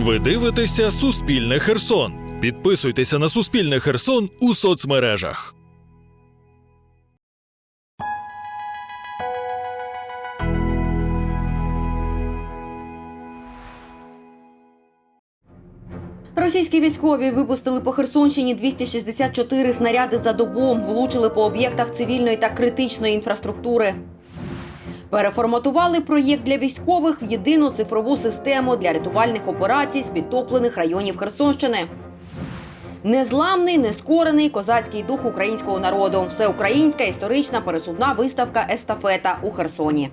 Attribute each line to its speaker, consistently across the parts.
Speaker 1: Ви дивитеся Суспільне Херсон. Підписуйтеся на Суспільне Херсон у соцмережах.
Speaker 2: Російські військові випустили по Херсонщині 264 снаряди за добу, влучили по об'єктах цивільної та критичної інфраструктури. Переформатували проєкт для військових в єдину цифрову систему для рятувальних операцій з підтоплених районів Херсонщини. Незламний, нескорений козацький дух українського народу. Всеукраїнська історична пересувна виставка Естафета у Херсоні.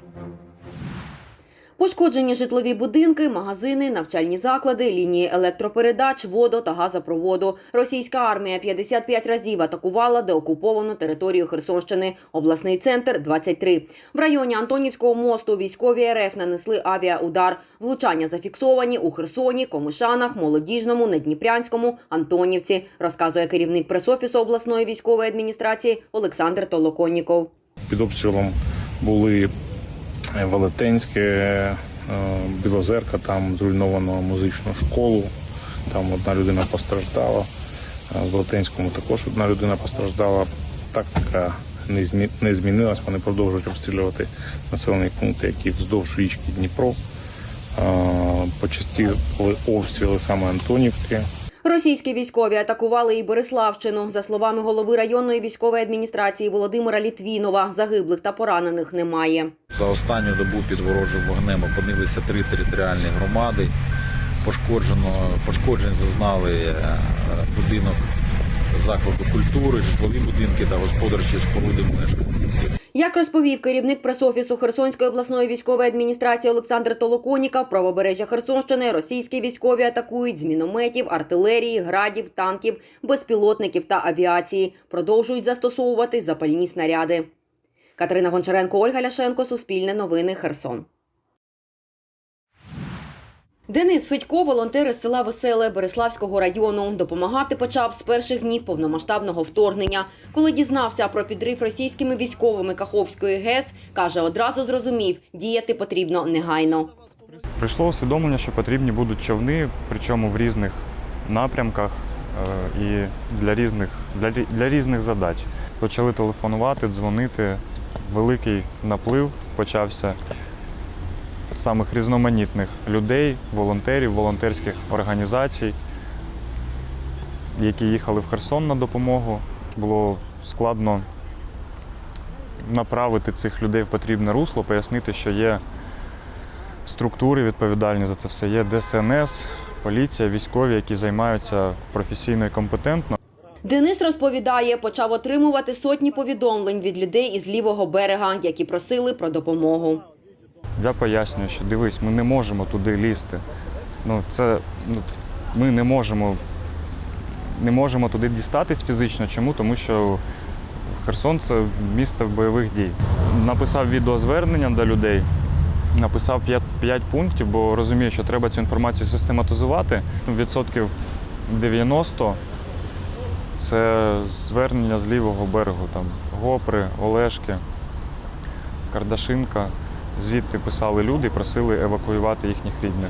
Speaker 2: Пошкоджені житлові будинки, магазини, навчальні заклади, лінії електропередач, водо та газопроводу. Російська армія 55 разів атакувала деокуповану територію Херсонщини. Обласний центр 23. В районі Антонівського мосту військові РФ нанесли авіаудар. Влучання зафіксовані у Херсоні, Комишанах, Молодіжному, Недніпрянському, Антонівці, розказує керівник пресофісу обласної військової адміністрації Олександр Толоконніков.
Speaker 3: Під обстрілом були Велетенське, е, Білозерка, там зруйновано музичну школу, там одна людина постраждала. Е, В Велетенському також одна людина постраждала. Тактика не змінилась, вони продовжують обстрілювати населені пункти, які вздовж річки Дніпро. Е, Почастіли обстріли саме Антонівки.
Speaker 2: Російські військові атакували і Бориславщину. За словами голови районної військової адміністрації Володимира Літвінова, загиблих та поранених немає.
Speaker 4: За останню добу під ворожим вогнем опинилися три територіальні громади. Пошкоджено, пошкоджень зазнали е, будинок закладу культури, житлові будинки та господарчі споруди мешканців.
Speaker 2: Як розповів керівник пресофісу Херсонської обласної військової адміністрації Олександр Толоконіка, в правобережжя Херсонщини російські військові атакують з мінометів, артилерії, градів, танків, безпілотників та авіації. Продовжують застосовувати запальні снаряди. Катерина Гончаренко, Ольга Ляшенко, Суспільне новини, Херсон. Денис Федько, волонтер із села Веселе Береславського району, допомагати почав з перших днів повномасштабного вторгнення. Коли дізнався про підрив російськими військовими Каховської ГЕС, каже, одразу зрозумів, діяти потрібно негайно.
Speaker 5: Прийшло усвідомлення, що потрібні будуть човни, причому в різних напрямках е, і для різних, для, для різних задач. Почали телефонувати, дзвонити. Великий наплив почався самих різноманітних людей, волонтерів, волонтерських організацій, які їхали в Херсон на допомогу. Було складно направити цих людей в потрібне русло, пояснити, що є структури відповідальні за це все. Є ДСНС, поліція, військові, які займаються професійно і компетентно.
Speaker 2: Денис розповідає, почав отримувати сотні повідомлень від людей із лівого берега, які просили про допомогу.
Speaker 5: Я пояснюю, що дивись, ми не можемо туди лізти. Ну, це, ну, ми не можемо, не можемо туди дістатись фізично. Чому? Тому що Херсон це місце бойових дій. Написав відеозвернення до людей, написав 5, 5 пунктів, бо розумію, що треба цю інформацію систематизувати. Відсотків 90 це звернення з лівого берегу, там Гопри, Олешки, Кардашинка. Звідти писали люди і просили евакуювати їхніх рідних.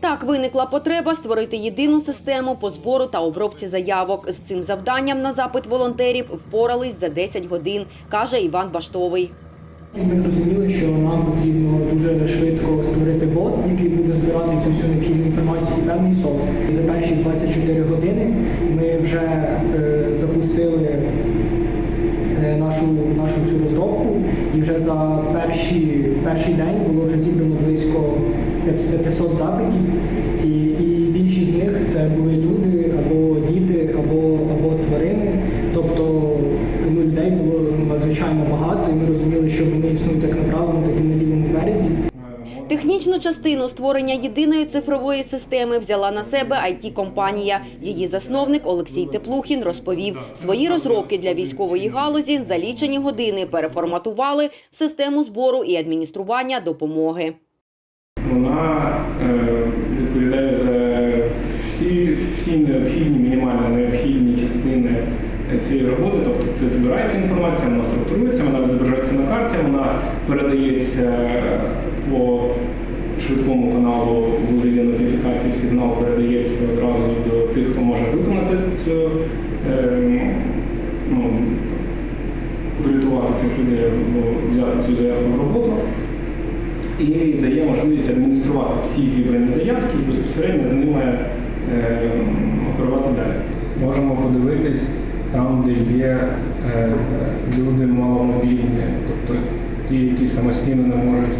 Speaker 2: Так виникла потреба створити єдину систему по збору та обробці заявок. З цим завданням на запит волонтерів впорались за 10 годин, каже Іван Баштовий.
Speaker 6: Ми зрозуміли, що нам потрібно дуже швидко створити бот, який буде збирати цю всю необхідну інформацію і певний софт. І за перші 24 години ми вже е, запустили е, нашу, нашу цю розробку, і вже за перші, перший день було вже зібрано близько 500 запитів.
Speaker 2: Технічну частину створення єдиної цифрової системи взяла на себе it компанія Її засновник Олексій Теплухін розповів, свої розробки для військової галузі за лічені години переформатували в систему збору і адміністрування допомоги.
Speaker 7: Вона е, відповідає за всі, всі необхідні, мінімально необхідні частини цієї роботи. Тобто це збирається інформація, вона структурується, вона відображається на карті, вона передається по швидкому каналу у вигляді нотифікації сигнал передається одразу до тих, хто може виконати цю е, ну, врятувати цих людей, взяти цю заявку в роботу. І дає можливість адмініструвати всі зібрані заявки і безпосередньо з ними е, оперувати далі. Можемо подивитись там, де є е, люди маломобільні, тобто ті, які самостійно не можуть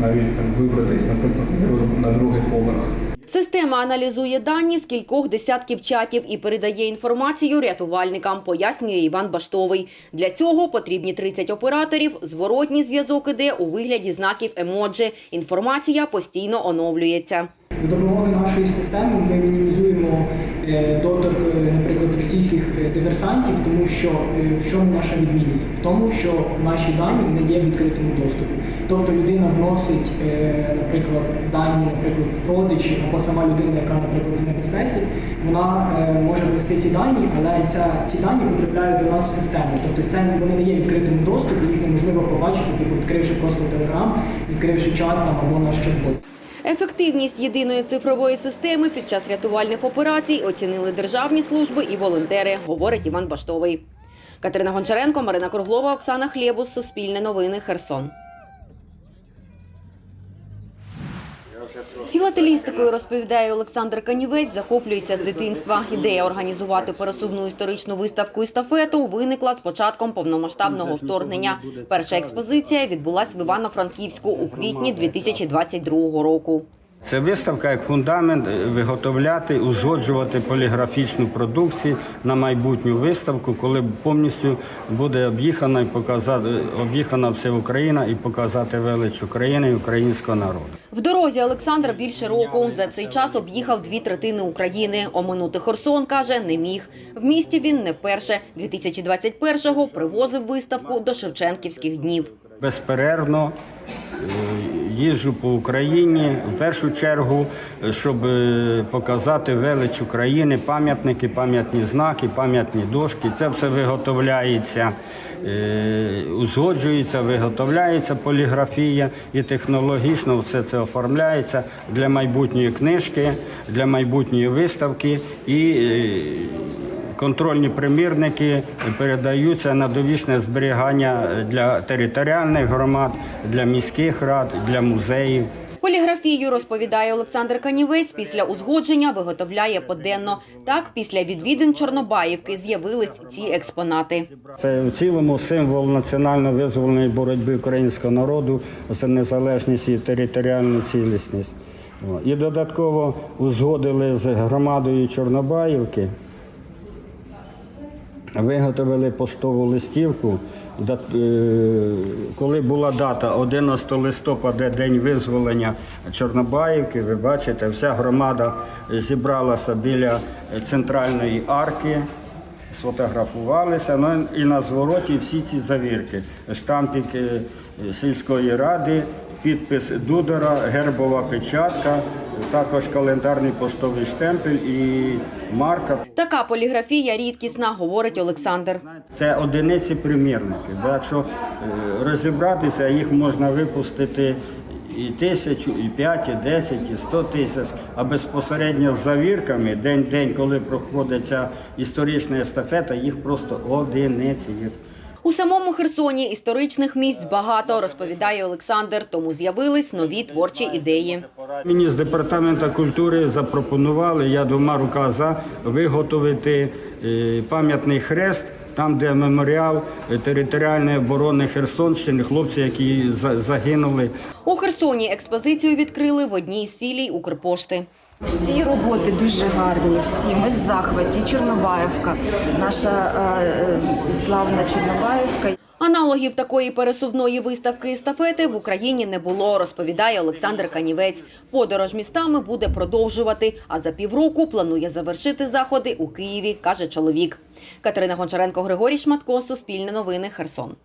Speaker 7: навіть там вибратись, наприклад, на друг- на другий поверх.
Speaker 2: Система аналізує дані з кількох десятків чатів і передає інформацію рятувальникам, пояснює Іван Баштовий. Для цього потрібні 30 операторів. Зворотній зв'язок іде у вигляді знаків емоджі. Інформація постійно оновлюється.
Speaker 6: За допомогою нашої системи ми мінімізуємо е, дотик, е, наприклад, російських е, диверсантів, тому що е, в чому наша відмінність? В тому, що наші дані не є в відкритому доступі. Тобто людина вносить, е, наприклад, дані, наприклад, родичі або сама людина, яка, наприклад, в небезпеці, вона може ввести ці дані, але ця, ці дані потрапляють до нас в систему. Тобто це вони не є в відкритому доступі, їх неможливо побачити, типу відкривши просто телеграм, відкривши чат там або наш чат-бот.
Speaker 2: Ефективність єдиної цифрової системи під час рятувальних операцій оцінили державні служби і волонтери, говорить Іван Баштовий. Катерина Гончаренко, Марина Круглова, Оксана Хлєбус, Суспільне новини, Херсон. Філателістикою, розповідає Олександр Канівець, захоплюється з дитинства. Ідея організувати пересувну історичну виставку естафету виникла з початком повномасштабного вторгнення. Перша експозиція відбулась в Івано-Франківську у квітні 2022 року.
Speaker 8: Це виставка як фундамент е, виготовляти, узгоджувати поліграфічну продукцію на майбутню виставку, коли повністю буде об'їхана і показати об'їхана вся Україна і показати велич України і українського народу.
Speaker 2: В дорозі Олександр більше року. За цей час об'їхав дві третини України. Оминути Херсон, каже, не міг. В місті він не вперше. 2021-го привозив виставку до Шевченківських днів.
Speaker 8: Безперервно е, їжджу по Україні в першу чергу, е, щоб е, показати велич України, пам'ятники, пам'ятні знаки, пам'ятні дошки. Це все виготовляється. е, Узгоджується, виготовляється поліграфія і технологічно все це оформляється для майбутньої книжки, для майбутньої виставки і Контрольні примірники передаються на довічне зберігання для територіальних громад, для міських рад, для музеїв.
Speaker 2: Поліграфію, розповідає Олександр Канівець, після узгодження виготовляє поденно. Так, після відвідин Чорнобаївки з'явились ці експонати.
Speaker 8: Це в цілому символ національно-визвольної боротьби українського народу за незалежність і територіальну цілісність. І додатково узгодили з громадою Чорнобаївки. Виготовили поштову листівку. Е, Коли була дата 11 листопада, день визволення Чорнобаївки, ви бачите, вся громада зібралася біля центральної арки, сфотографувалися. Ну і на звороті всі ці завірки. Штампік е, сільської ради, підпис Дудора, гербова печатка, також календарний поштовий штемпель і марка.
Speaker 2: Така поліграфія рідкісна, говорить Олександр.
Speaker 8: Це одиниці примірників. Бо Якщо е, розібратися, їх можна випустити і тисячу, і п'ять, і десять, і сто тисяч, а безпосередньо з завірками, день-день, коли проходить ця історична естафета, їх просто одиниці.
Speaker 2: У самому Херсоні історичних місць багато, розповідає Олександр, тому з'явились нові творчі ідеї.
Speaker 8: Мені з департаменту культури запропонували, я двома руками за виготовити е, пам'ятний хрест. Там, де меморіал е, територіальної оборони Херсонщини, хлопці, які загинули
Speaker 2: У Херсоні експозицію відкрили в одній з філій Укрпошти.
Speaker 9: Всі роботи дуже гарні, всі. Ми в захваті. Чорнобаївка, наша е, е, славна Чорнобаївка.
Speaker 2: Аналогів такої пересувної виставки естафети в Україні не було, розповідає Олександр Канівець. Подорож містами буде продовжувати, а за півроку планує завершити заходи у Києві, каже чоловік. Катерина Гончаренко, Григорій Шматко, Суспільне новини, Херсон.